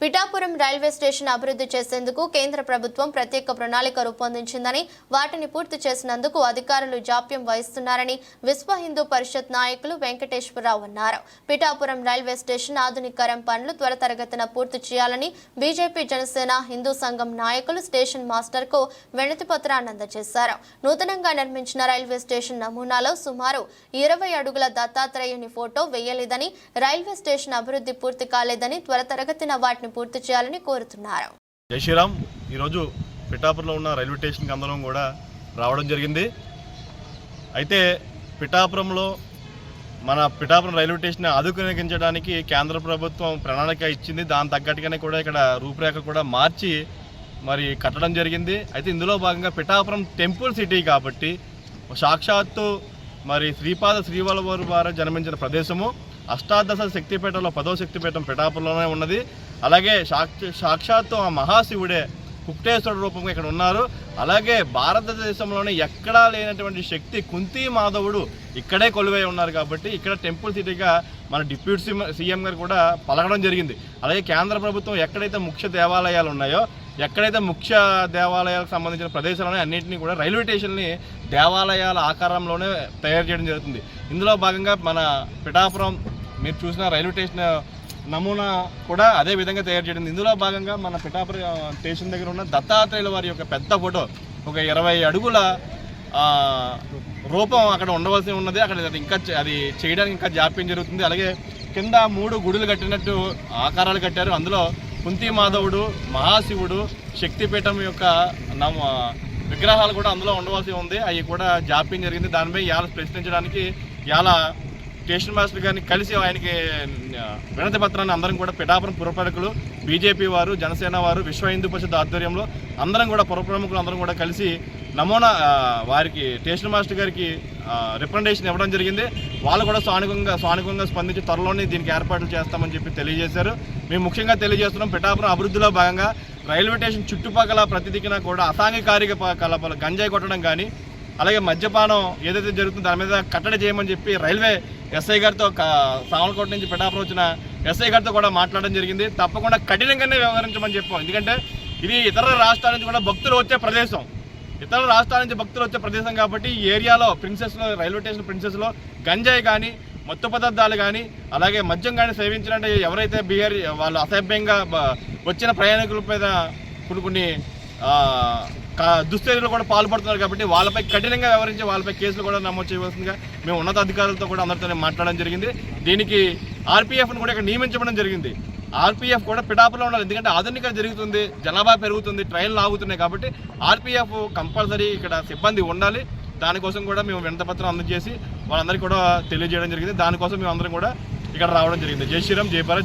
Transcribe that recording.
Pithapuram railway station అభివృద్ధి చేసేందుకు కేంద్ర ప్రభుత్వం ప్రత్యేక ప్రణాళిక రూపొందించిందని వాటిని పూర్తి చేసినందుకు అధికారులు జాప్యం వహిస్తున్నారని విశ్వ హిందూ పరిషత్ నాయకులు వెంకటేశ్వరరావు అన్నారు. పిఠాపురం రైల్వే స్టేషన్ ఆధునీకరణ పనులు త్వరతరగతిన పూర్తి చేయాలని బీజేపీ జనసేన హిందూ సంఘం నాయకులు స్టేషన్ మాస్టర్కు వినతి పత్రాన్ని అందజేశారు నూతనంగా నిర్మించిన రైల్వే స్టేషన్ నమూనాలో సుమారు ఇరవై అడుగుల దత్తాత్రేయుని ఫోటో వేయలేదని రైల్వే స్టేషన్ అభివృద్ధి పూర్తి కాలేదని త్వరతరగతిన వాటిని పూర్తి చేయాలని కోరుతున్నారు. జై శ్రీరామ్. ఈరోజు పిఠాపురంలో ఉన్న రైల్వే స్టేషన్కి అందరం కూడా రావడం జరిగింది. అయితే పిఠాపురంలో మన పిఠాపురం రైల్వే స్టేషన్ ఆధునికించడానికి కేంద్ర ప్రభుత్వం ప్రణాళిక ఇచ్చింది. దాని తగ్గట్టుగానే కూడా ఇక్కడ రూపురేఖ కూడా మార్చి మరి కట్టడం జరిగింది. అయితే ఇందులో భాగంగా పిఠాపురం టెంపుల్ సిటీ కాబట్టి సాక్షాత్తు మరి శ్రీపాద శ్రీవల్లవారు వారు జన్మించిన ప్రదేశము. అష్టాదశ శక్తిపీఠంలో పదో శక్తిపీఠం పిఠాపురంలోనే ఉన్నది. అలాగే సాక్ష సాక్షాత్తు ఆ మహాశివుడే కుప్టేశ్వర రూపంగా ఇక్కడ ఉన్నారు. అలాగే భారతదేశంలోనే ఎక్కడా లేనటువంటి శక్తి కుంతి మాధవుడు ఇక్కడే కొలువై ఉన్నారు కాబట్టి ఇక్కడ టెంపుల్ సిటీగా మన డిప్యూటీ సీఎం సీఎం గారు కూడా పలకడం జరిగింది. అలాగే కేంద్ర ప్రభుత్వం ఎక్కడైతే ముఖ్య దేవాలయాలు ఉన్నాయో ఎక్కడైతే ముఖ్య దేవాలయాలకు సంబంధించిన ప్రదేశాలని అన్నింటినీ కూడా రైల్వే స్టేషన్ని దేవాలయాల ఆకారంలోనే తయారు చేయడం జరుగుతుంది. ఇందులో భాగంగా మన పిఠాపురం మీరు చూసిన రైల్వే స్టేషన్ నమూనా కూడా అదే విధంగా తయారు చేయడం. ఇందులో భాగంగా మన పిఠాపురం స్టేషన్ దగ్గర ఉన్న దత్తాత్రేయుల వారి యొక్క పెద్ద ఫోటో ఒక ఇరవై అడుగుల రూపం అక్కడ ఉండవలసి ఉన్నది. అక్కడ అది ఇంకా అది చేయడానికి ఇంకా జాప్యం జరుగుతుంది. అలాగే కింద మూడు గుడులు కట్టినట్టు ఆకారాలు కట్టారు. అందులో కుంతి మాధవుడు మహాశివుడు శక్తిపీఠం యొక్క నమ విగ్రహాలు కూడా అందులో ఉండవలసి ఉంది. అవి కూడా జాప్యం జరిగింది. దానిపై ఇవాళ ప్రశ్నించడానికి ఇవాళ స్టేషన్ మాస్టర్ గారిని కలిసి ఆయనకి వినతి పత్రాన్ని అందరం కూడా పిఠాపురం పురపాలకులు బీజేపీ వారు జనసేన వారు విశ్వ హిందూ పరిషత్ ఆధ్వర్యంలో అందరం కూడా పురప్రముఖులు అందరం కూడా కలిసి నమూనా వారికి స్టేషన్ మాస్టర్ గారికి రిప్రజెంటేషన్ ఇవ్వడం జరిగింది. వాళ్ళు కూడా సానుకంగా సానుకంగా స్పందించి త్వరలోనే దీనికి ఏర్పాట్లు చేస్తామని చెప్పి తెలియజేశారు. మేము ముఖ్యంగా తెలియజేస్తున్నాం పిఠాపురం అభివృద్ధిలో భాగంగా రైల్వే స్టేషన్ చుట్టుపక్కల ప్రతి దిక్కున కూడా అసాంఘికారిక కలపాలు గంజాయి కొట్టడం కానీ అలాగే మద్యపానం ఏదైతే జరుగుతుందో దాని మీద కట్టడి చేయమని చెప్పి రైల్వే ఎస్ఐ గారితో క- సామలకోట నుంచి పిఠాపురం వచ్చిన ఎస్ఐ గారితో కూడా మాట్లాడడం జరిగింది. తప్పకుండా కఠినంగానే వ్యవహరించమని చెప్పాం. ఎందుకంటే ఇది ఇతర రాష్ట్రాల నుంచి కూడా భక్తులు వచ్చే ప్రదేశం. ఇతర రాష్ట్రాల నుంచి భక్తులు వచ్చే ప్రదేశం కాబట్టి ఈ ఏరియాలో ప్రిన్సెస్లో రైల్వే స్టేషన్ ప్రిన్సెస్లో గంజాయి కానీ మత్తు పదార్థాలు కానీ అలాగే మద్యం కానీ సేవించాలంటే ఎవరైతే బిహేర్ వాళ్ళు అసభ్యంగా వచ్చిన ప్రయాణికుల మీద కొన్ని కొన్ని ఆ, కూడా పాల్పడుతున్నారు కాబట్టి వాళ్ళపై కఠినంగా వ్యవహరించి వాళ్ళపై కేసులు కూడా నమోదు చేయవలసిందిగా మేము ఉన్నత అధికారులతో కూడా అందరితోనే మాట్లాడడం జరిగింది. దీనికి ఆర్పీఎఫ్ను కూడా ఇక్కడ నియమించడం జరిగింది. ఆర్పీఎఫ్ కూడా పిటాపులో ఉండాలి ఎందుకంటే ఆధునికత జరుగుతుంది జనాభా పెరుగుతుంది ట్రైన్లు ఆగుతున్నాయి కాబట్టి ఆర్పీఎఫ్ కంపల్సరీ ఇక్కడ సిబ్బంది ఉండాలి. దానికోసం కూడా మేము వినతపత్రం అందజేసి వాళ్ళందరికీ కూడా తెలియజేయడం జరిగింది. దానికోసం మేము అందరం కూడా ఇక్కడ రావడం జరిగింది. జై శ్రీరామ్ జై భారత్.